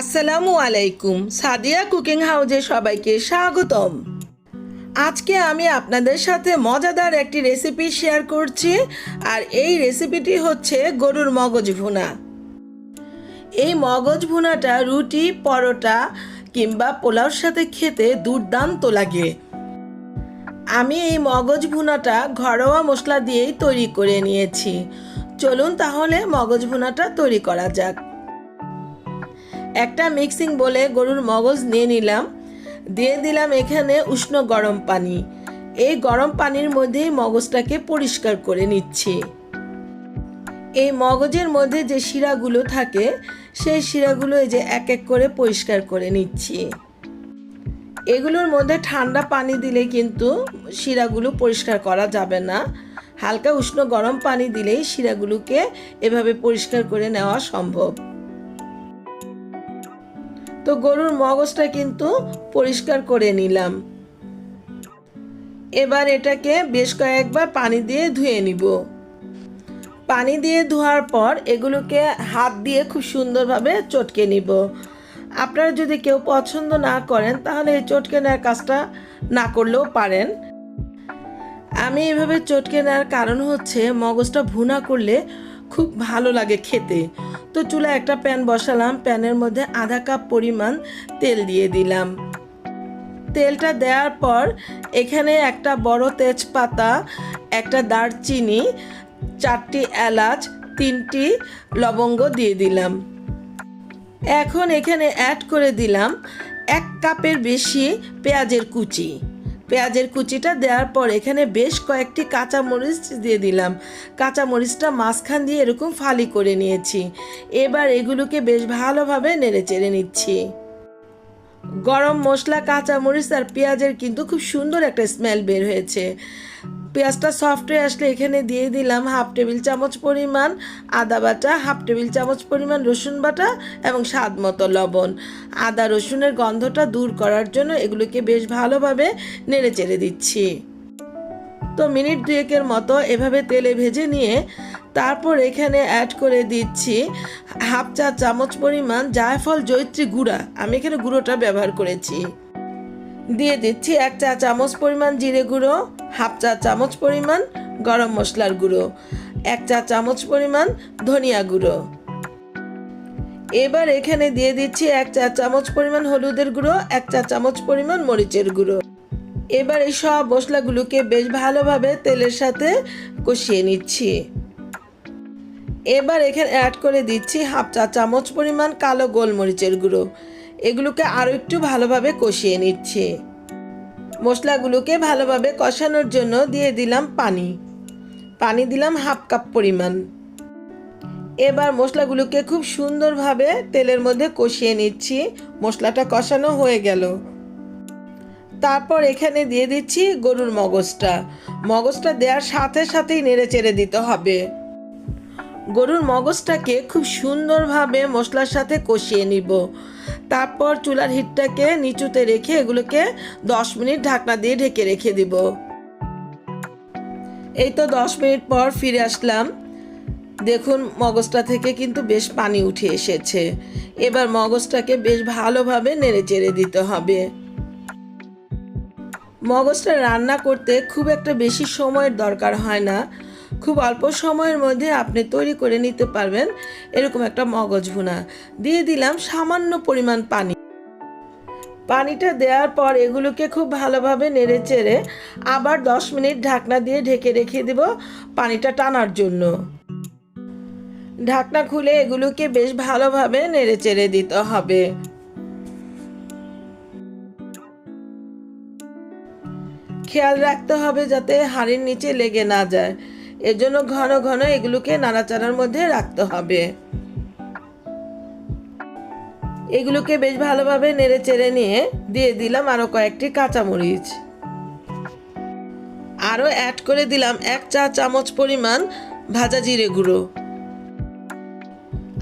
আসসালামু আলাইকুম। সাদিয়া কুকিং হাউজে সবাইকে স্বাগতম। আজকে আমি আপনাদের সাথে মজাদার একটি রেসিপি শেয়ার করছি, আর এই রেসিপিটি হচ্ছে গরুর মগজ ভুনা। এই মগজ ভুনাটা রুটি, পরোটা কিংবা পোলাওর সাথে খেতে দুর্দান্ত লাগে। আমি এই মগজ ভুনাটা ঘরোয়া মশলা দিয়েই তৈরি করে নিয়েছি। চলুন তাহলে মগজ ভুনাটা তৈরি করা যাক। একটা মিক্সিং বলে গরুর মগজ নিয়ে নিলাম। দিয়ে দিলাম এখানে উষ্ণ গরম পানি। এই গরম পানির মধ্যেই মগজটাকে পরিষ্কার করে নিচ্ছি। এই মগজের মধ্যে যে শিরাগুলো থাকে, সেই শিরাগুলো এই যে এক এক করে পরিষ্কার করে নিচ্ছি। এগুলোর মধ্যে ঠান্ডা পানি দিলে কিন্তু শিরাগুলো পরিষ্কার করা যাবে না। হালকা উষ্ণ গরম পানি দিলেই শিরাগুলোকে এভাবে পরিষ্কার করে নেওয়া সম্ভব। তো গরুর মগজটা কিন্তু পরিষ্কার করে নিলাম। এবার এটাকে বেশ কয়েকবার পানি দিয়ে ধুয়ে নিব। পানি দিয়ে ধোয়ার পর এগুলোকে হাত দিয়ে খুব সুন্দরভাবে চটকে নিব। আপনারা যদি কেউ পছন্দ না করেন, তাহলে এই চটকে নেওয়ার কাজটা না করলেও পারেন। আমি এভাবে চটকে নেওয়ার কারণ হচ্ছে, মগজটা ভুনা করলে খুব ভালো লাগে খেতে। তো চুলা একটা প্যান বসালাম। প্যানের মধ্যে আধা কাপ পরিমাণ তেল দিয়ে দিলাম। তেলটা দেওয়ার পর এখানে একটা বড় তেজপাতা, একটা দারচিনি, চারটি এলাচ, তিনটি লবঙ্গ দিয়ে দিলাম। এখন এখানে অ্যাড করে দিলাম এক কাপের বেশি পেঁয়াজের কুচি। পেঁয়াজের কুচিটা দেওয়ার পর এখানে বেশ কয়েকটি কাঁচা মরিচ দিয়ে দিলাম। কাঁচা মরিচটা মাঝখান দিয়ে এরকম ফালি করে নিয়েছি। এবার এগুলোকে বেশ ভালোভাবে নেড়ে চেড়ে নিচ্ছি। গরম মশলা কাঁচা মরিচ আর পেঁয়াজের কিন্তু খুব সুন্দর একটা স্মেল বের হয়েছে। পেঁয়াজটা সফট হয়ে আসলে এখানে দিয়ে দিলাম হাফ টেবিল চামচ পরিমাণ আদা বাটা, হাফ টেবিল চামচ পরিমাণ রসুন বাটা এবং স্বাদ মতো লবণ। আদা রসুনের গন্ধটা দূর করার জন্য এগুলোকে বেশ ভালোভাবে নেড়ে চেড়ে দিচ্ছি। তো মিনিট দুয়েকের মতো এভাবে তেলে ভেজে নিয়ে তারপর এখানে অ্যাড করে দিচ্ছি হাফ চা চামচ পরিমাণ জায়ফল জৈত্রী গুঁড়া। আমি এখানে গুঁড়োটা ব্যবহার করেছি। দিয়ে দিচ্ছি এক চা চামচ পরিমাণ জিরে গুঁড়ো, হাফ চা চামচ পরিমাণ গরম মশলার গুঁড়ো, এক চা চামচ পরিমাণ ধনিয়া গুঁড়ো। এবার এখানে দিয়ে দিচ্ছি এক চা চামচ পরিমাণ হলুদের গুঁড়ো, এক চা চামচ পরিমাণ মরিচের গুঁড়ো। এবার এই সব মশলাগুলোকে বেশ ভালোভাবে তেলের সাথে কষিয়ে নিচ্ছি। এবার এখানে অ্যাড করে দিচ্ছি হাফ চা চামচ পরিমাণ কালো গোলমরিচের গুঁড়ো। এগুলোকে আরও একটু ভালোভাবে কষিয়ে নিচ্ছি। মশলাগুলোকে ভালোভাবে কষানোর জন্য দিয়ে দিলাম পানি। পানি দিলাম হাফ কাপ পরিমাণ। এবার মশলাগুলোকে খুব সুন্দরভাবে তেলের মধ্যে কষিয়ে নিচ্ছি। মশলাটা কষানো হয়ে গেল। তারপর এখানে দিয়ে দিচ্ছি গরুর মগজটা। মগজটা দেওয়ার সাথে সাথেই নেড়ে চেড়ে দিতে হবে। গরুর মগজটাকে খুব সুন্দরভাবে মশলার সাথে কষিয়ে নিব। তারপর চুলার হিটটাকে নিচুতে রেখে এগুলোকে দশ মিনিট ঢাকনা দিয়ে ঢেকে রেখে দিব। এই তো দশ মিনিট পর ফিরে আসলাম। দেখুন, মগজটা থেকে কিন্তু বেশ পানি উঠে এসেছে। এবার মগজটাকে বেশ ভালোভাবে নেড়ে চেড়ে দিতে হবে। মগজটা রান্না করতে খুব একটা বেশি সময়ের দরকার হয় না। খুব অল্প সময়ের মধ্যে আপনি তৈরি করে নিতে পারবেন এরকম একটা মগজ ভুনা। দিয়ে দিলাম সামান্য পরিমাণ পানি। পানিটা দেওয়ার পর এগুলোকে খুব ভালোভাবে নেড়ে চেড়ে আবার দশ মিনিট ঢাকনা দিয়ে ঢেকে রেখে দেব পানিটা টানার জন্য। ঢাকনা খুলে এগুলোকে বেশ ভালোভাবে নেড়ে চেড়ে দিতে হবে। খেয়াল রাখতে হবে যাতে হাড়ির নিচে লেগে না যায়। এজন্য ঘন ঘন এগুলোকে নাড়াচাড়ার মধ্যে রাখতে হবে। এগুলোকে বেশ ভালোভাবে নেড়ে চেড়ে নিয়ে দিয়ে দিলাম আরও কয়েকটি কাঁচামরিচ। আরও অ্যাড করে দিলাম এক চা চামচ পরিমাণ ভাজা জিরে গুঁড়ো।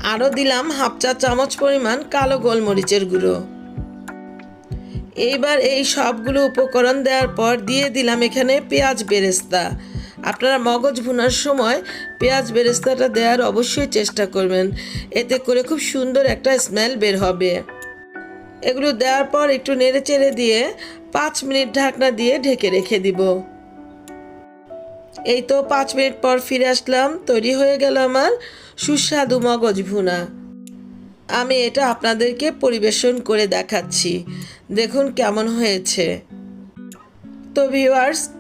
আরও দিলাম হাফ চা চামচ পরিমাণ কালো গোলমরিচের গুঁড়ো। এইবার এই সবগুলো উপকরণ দেওয়ার পর দিয়ে দিলাম এখানে পেঁয়াজ বেরেস্তা। আপনারা মগজ ভুনার সময় পেঁয়াজ বেরেস্তাটা দেওয়ার অবশ্যই চেষ্টা করবেন। এতে করে খুব সুন্দর একটা স্মেল বের হবে। এগুলো দেওয়ার পর একটু নেড়ে চেড়ে দিয়ে পাঁচ মিনিট ঢাকনা দিয়ে ঢেকে রেখে দিব। এই তো পাঁচ মিনিট পর ফিরে আসলাম, তৈরি হয়ে গেল আমার সুস্বাদু মগজ ভুনা। আমি এটা আপনাদেরকে পরিবেশন করে দেখাচ্ছি। দেখুন কেমন হয়েছে। তো ভিউয়ার্স